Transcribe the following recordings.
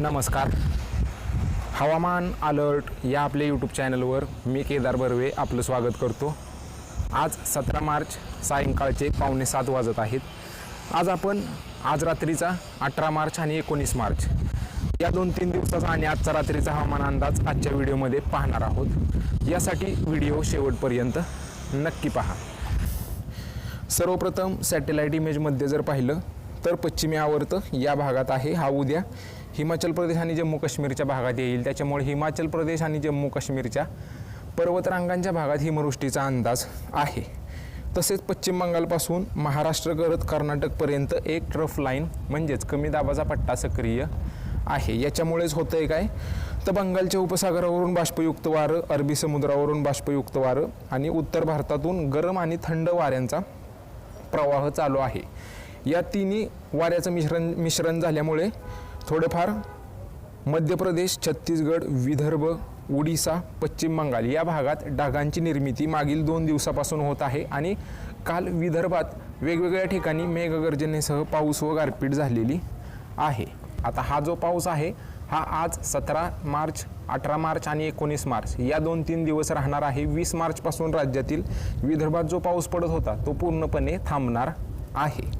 नमस्कार. हवामान अलर्ट या आपल्या यूट्यूब चॅनलवर मी केदार बर्वे आपलं स्वागत करतो. आज सतरा मार्च सायंकाळचे पावणे सात वाजत आहेत. आज आपण आज रात्रीचा अठरा मार्च आणि एकोणीस मार्च या दोन तीन दिवसाचा आणि आजचा रात्रीचा हवामान अंदाज आजच्या व्हिडिओमध्ये पाहणार आहोत. यासाठी व्हिडिओ शेवटपर्यंत नक्की पहा. सर्वप्रथम सॅटेलाईट इमेजमध्ये जर पाहिलं तर पश्चिमी आवर्त या भागात आहे. हा उद्या हिमाचल प्रदेश आणि जम्मू काश्मीरच्या भागात येईल. त्याच्यामुळे हिमाचल प्रदेश आणि जम्मू काश्मीरच्या पर्वतरांगांच्या भागात हिमवृष्टीचा अंदाज आहे. तसेच पश्चिम बंगालपासून महाराष्ट्र करत कर्नाटकपर्यंत एक ट्रफ लाईन म्हणजेच कमी दाबाचा पट्टा सक्रिय आहे. याच्यामुळेच होतं आहे काय? तर बंगालच्या उपसागरावरून बाष्पयुक्त वारं अरबी समुद्रावरून बाष्पयुक्त वारं आणि उत्तर भारतातून गरम आणि थंड वाऱ्यांचा प्रवाह चालू आहे. या तिन्ही वाऱ्याचं मिश्रण मिश्रण झाल्यामुळे थोडेफार. मध्य प्रदेश छत्तीसगड विदर्भ उडिसा पश्चिम बंगाल या भागात ढगांची निर्मिती मागील दोन दिवसापासून होत आहे आणि काल विदर्भात वेगवेगळ्या ठिकाणी मेघगर्जनेसह पाऊस व गारपीट झालेली आहे. आता हा जो पाऊस आहे हा आज सतरा मार्च अठरा मार्च आणि एकोणीस मार्च या दोन तीन दिवस राहणार आहे. वीस मार्चपासून राज्यातील विदर्भात जो पाऊस पडत होता तो पूर्णपणे थांबणार आहे.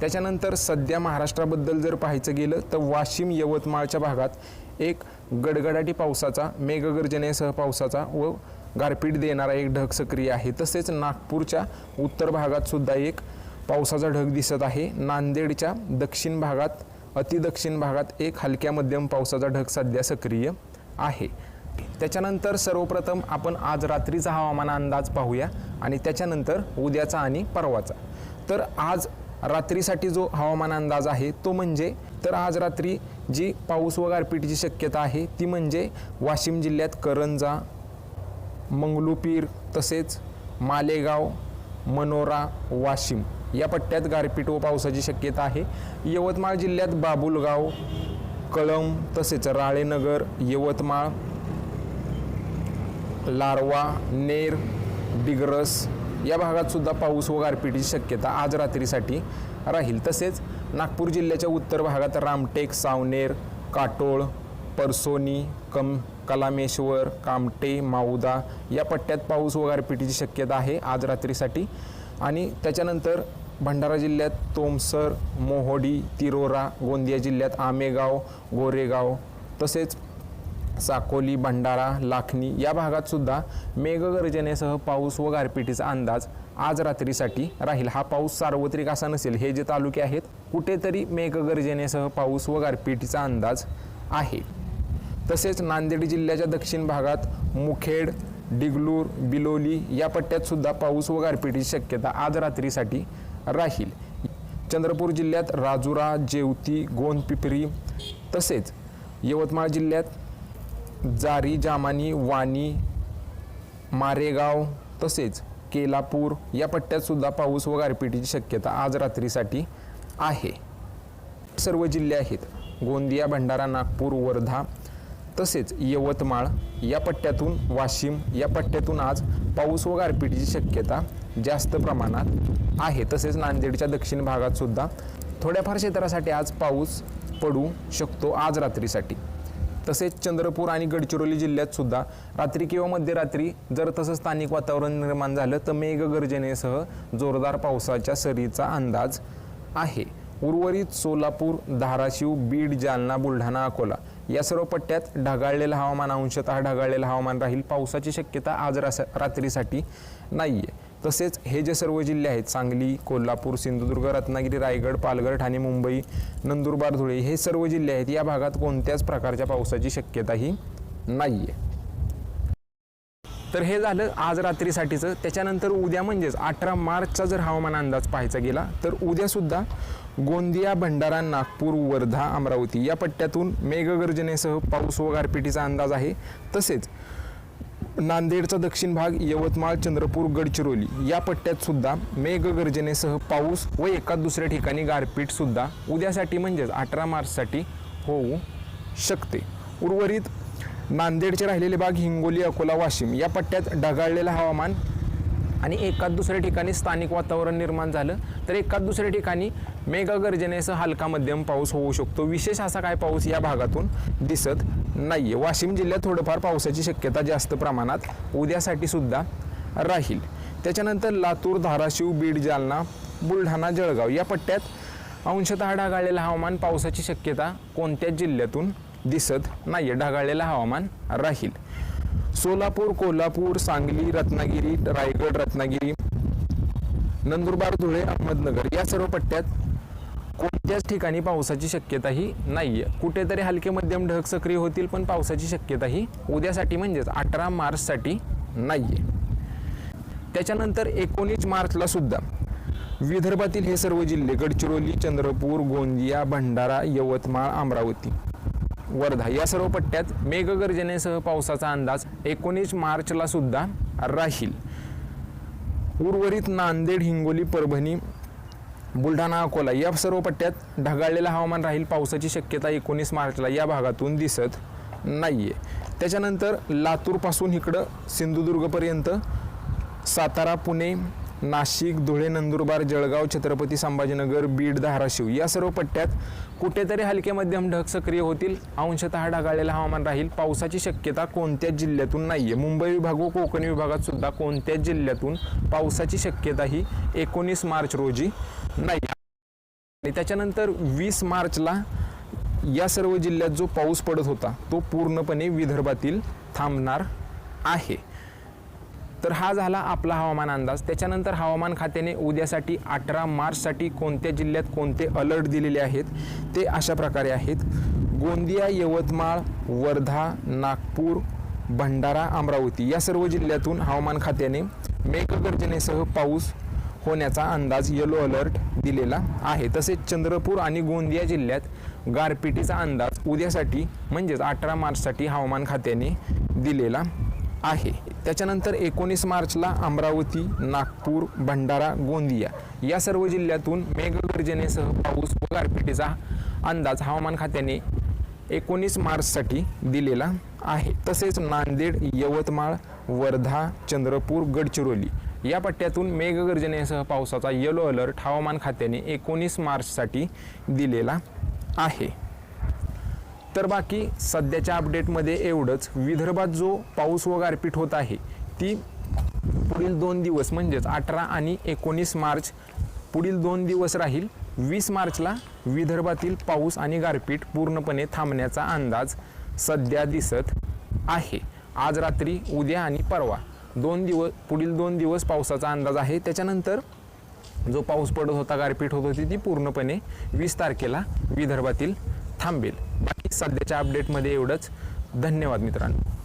त्याच्यानंतर सध्या महाराष्ट्राबद्दल जर पाहायचं गेलं तर वाशिम यवतमाळच्या भागात एक गडगडाटी पावसाचा मेघगर्जनेसह पावसाचा व गारपीट देणारा एक ढग सक्रिय आहे. तसेच नागपूरच्या उत्तर भागात सुद्धा एक पावसाचा ढग दिसत आहे. नांदेडच्या दक्षिण भागात अतिदक्षिण भागात एक हलक्या मध्यम पावसाचा ढग सध्या सक्रिय आहे. त्याच्यानंतर सर्वप्रथम आपण आज रात्रीचा हवामान अंदाज पाहूया आणि त्याच्यानंतर उद्याचा आणि परवाचा. तर आज रात्रीसाठी जो हवामान अंदाज आहे तो म्हणजे तर आज रात्री जी पाऊस व गारपीटची शक्यता आहे ती म्हणजे वाशिम जिल्ह्यात करंजा मंगलुपीर तसेच मालेगाव मनोरा वाशिम या पट्ट्यात गारपीट व पावसाची शक्यता आहे. यवतमाळ जिल्ह्यात बाबुलगाव कळंब तसेच राळेनगर यवतमाळ लारवा नेर डिग्रस या भागात सुद्धा पाऊस व गारपिटीची शक्यता आज रात्रीसाठी राहील. तसेच नागपूर जिल्ह्याच्या उत्तर भागात रामटेक सावनेर काटोळ परसोनी कम कलामेश्वर कामटे माऊदा या पट्ट्यात पाऊस व गारपिटीची शक्यता आहे आज रात्रीसाठी. आणि त्याच्यानंतर भंडारा जिल्ह्यात तोमसर मोहोडी तिरोरा गोंदिया जिल्ह्यात आमेगाव गोरेगाव तसेच साकोली भंडारा लाखनी या भागात सुद्धा मेघगर्जनेसह पाऊस व गारपिटीचा अंदाज आज रात्रीसाठी राहील. हा पाऊस सार्वत्रिक असा नसेल हे जे तालुके आहेत कुठेतरी मेघगर्जनेसह पाऊस व गारपिटीचा अंदाज आहे. तसेच नांदेड जिल्ह्याच्या दक्षिण भागात मुखेड डिगलूर बिलोली या पट्ट्यात सुद्धा पाऊस व गारपिटीची शक्यता आज रात्रीसाठी राहील. चंद्रपूर जिल्ह्यात राजुरा जेवती गोंदपिपरी तसेच यवतमाळ जिल्ह्यात जारी जामानी वाणी मारेगाव तसेच केलापूर या पट्ट्यात सुद्धा पाऊस व गारपिटीची शक्यता आज रात्रीसाठी आहे. सर्व जिल्हे आहेत. गोंदिया भंडारा नागपूर वर्धा तसेच यवतमाळ या पट्ट्यातून वाशिम या पट्ट्यातून आज पाऊस व गारपिटीची शक्यता जास्त प्रमाणात आहे. तसेच नांदेडच्या दक्षिण भागात सुद्धा थोड्याफार क्षेत्रासाठी आज पाऊस पडू शकतो आज रात्रीसाठी. तसेच चंद्रपूर आणि गडचिरोली जिल्ह्यात सुद्धा रात्री किंवा मध्यरात्री जर तसं स्थानिक वातावरण निर्माण झालं तर मेघगर्जनेसह जोरदार पावसाच्या सरीचा अंदाज आहे. उर्वरित सोलापूर धाराशिव बीड जालना बुलढाणा अकोला या सर्व पट्ट्यात ढगाळलेलं हवामान अंशतः ढगाळलेलं हवामान राहील. पावसाची शक्यता आज रास रात्रीसाठी नाही आहे तसेच हे जे सर्व जिल्हे आहेत सांगली कोल्हापूर सिंधुदुर्ग रत्नागिरी रायगड पालघर ठाणे मुंबई नंदुरबार धुळे हे सर्व जिल्हे आहेत. या भागात कोणत्याच प्रकारच्या पावसाची शक्यताही नाही आहे तर हे झालं आज रात्रीसाठीचं. त्याच्यानंतर उद्या म्हणजेच अठरा मार्चचा जर हवामान अंदाज पाहायचा गेला तर उद्यासुद्धा गोंदिया भंडारा नागपूर वर्धा अमरावती या पट्ट्यातून मेघगर्जनेसह पाऊस व गारपिटीचा अंदाज आहे. तसेच नांदेडचा दक्षिण भाग यवतमाळ चंद्रपूर गडचिरोली. या पट्ट्यात सुद्धा मेघगर्जनेसह पाऊस व एका दुसऱ्या ठिकाणी गारपीट सुद्धा उद्यासाठी म्हणजेच अठरा मार्चसाठी होऊ शकते. उर्वरित नांदेडचे राहिलेले भाग हिंगोली अकोला वाशिम या पट्ट्यात ढगाळलेलं हवामान आणि एकाच दुसऱ्या ठिकाणी स्थानिक वातावरण निर्माण झालं. तर एकाच दुसऱ्या ठिकाणी मेघगर्जनेसह हलका मध्यम पाऊस होऊ शकतो. विशेष असा काय पाऊस या भागातून दिसत नाही आहे वाशिम जिल्ह्यात थोडंफार पावसाची शक्यता जास्त प्रमाणात उद्यासाठी सुद्धा राहील. त्याच्यानंतर लातूर धाराशिव बीड जालना बुलढाणा जळगाव या पट्ट्यात अंशतः ढगाळलेलं हवामान. पावसाची शक्यता कोणत्याच जिल्ह्यातून दिसत नाही आहे ढगाळलेलं हवामान राहील. सोलापूर कोल्हापूर सांगली रत्नागिरी रायगड रत्नागिरी नंदुरबार धुळे अहमदनगर या सर्व पट्ट्यात कोणत्याच ठिकाणी पावसाची शक्यताही नाही आहे कुठेतरी हलके मध्यम ढग सक्रिय होतील पण पावसाची शक्यताही उद्यासाठी म्हणजेच अठरा मार्चसाठी नाही आहे त्याच्यानंतर एकोणीस मार्चला सुद्धा विदर्भातील हे सर्व जिल्हे गडचिरोली चंद्रपूर गोंदिया भंडारा यवतमाळ अमरावती वर्धा या सर्व पट्ट्यात मेघगर्जनेसह पावसाचा अंदाज एकोणीस मार्चला सुद्धा राहील. उर्वरित नांदेड हिंगोली परभणी बुलढाणा अकोला या सर्व पट्ट्यात ढगाळलेलं हवामान राहील. पावसाची शक्यता एकोणीस मार्चला या भागातून दिसत नाही आहे त्याच्यानंतर लातूरपासून इकडं सिंधुदुर्गपर्यंत सातारा पुणे नाशिक धुळे नंदुरबार जळगाव छत्रपती संभाजीनगर बीड धाराशिव या सर्व पट्ट्यात कुठेतरी हलके मध्यम ढग सक्रिय होतील. अंशतः ढगाळलेलं हवामान राहील. पावसाची शक्यता कोणत्याच जिल्ह्यातून नाही आहे मुंबई विभाग व कोकण विभागात सुद्धा कोणत्याच जिल्ह्यातून पावसाची शक्यता ही एकोणीस मार्च रोजी नाही. आणि त्याच्यानंतर वीस मार्चला या सर्व जिल्ह्यात जो पाऊस पडत होता तो पूर्णपणे विदर्भातील थांबणार आहे. तर हा झाला आपला हवामान अंदाज. त्याच्यानंतर हवामान खात्याने उद्यासाठी अठरा मार्चसाठी कोणत्या जिल्ह्यात कोणते अलर्ट दिलेले आहेत ते अशा प्रकारे आहेत. गोंदिया यवतमाळ वर्धा नागपूर भंडारा अमरावती या सर्व जिल्ह्यातून हवामान खात्याने मेघगर्जनेसह पाऊस होण्याचा अंदाज येलो अलर्ट दिलेला आहे. तसेच चंद्रपूर आणि गोंदिया जिल्ह्यात गारपिटीचा अंदाज उद्यासाठी म्हणजेच अठरा मार्चसाठी हवामान खात्याने दिलेला आहे. त्याच्यानंतर एकोणीस मार्चला अमरावती नागपूर भंडारा गोंदिया या सर्व जिल्ह्यातून मेघगर्जनेसह पाऊस व गारपिटीचा अंदाज हवामान खात्याने एकोणीस मार्चसाठी दिलेला आहे. तसेच नांदेड यवतमाळ वर्धा चंद्रपूर गडचिरोली या पट्ट्यातून मेघगर्जनेसह पावसाचा येलो अलर्ट हवामान खात्याने एकोणीस मार्चसाठी दिलेला आहे. तर बाकी सध्याच्या अपडेटमध्ये एवढंच. विदर्भात जो पाऊस व गारपीट होत आहे ती पुढील दोन दिवस म्हणजेच अठरा आणि एकोणीस मार्च पुढील दोन दिवस राहील. वीस मार्चला विदर्भातील पाऊस आणि गारपीट पूर्णपणे थांबण्याचा अंदाज सध्या दिसत आहे. आज रात्री उद्या आणि परवा दोन दिवस पुढील दोन दिवस पावसाचा अंदाज आहे. त्याच्यानंतर जो पाऊस पडत होता गारपीट होत होती ती पूर्णपणे वीस तारखेला विदर्भातील थांबेल. सध्याच्या अपडेटमध्ये एवढंच. धन्यवाद मित्रांनो.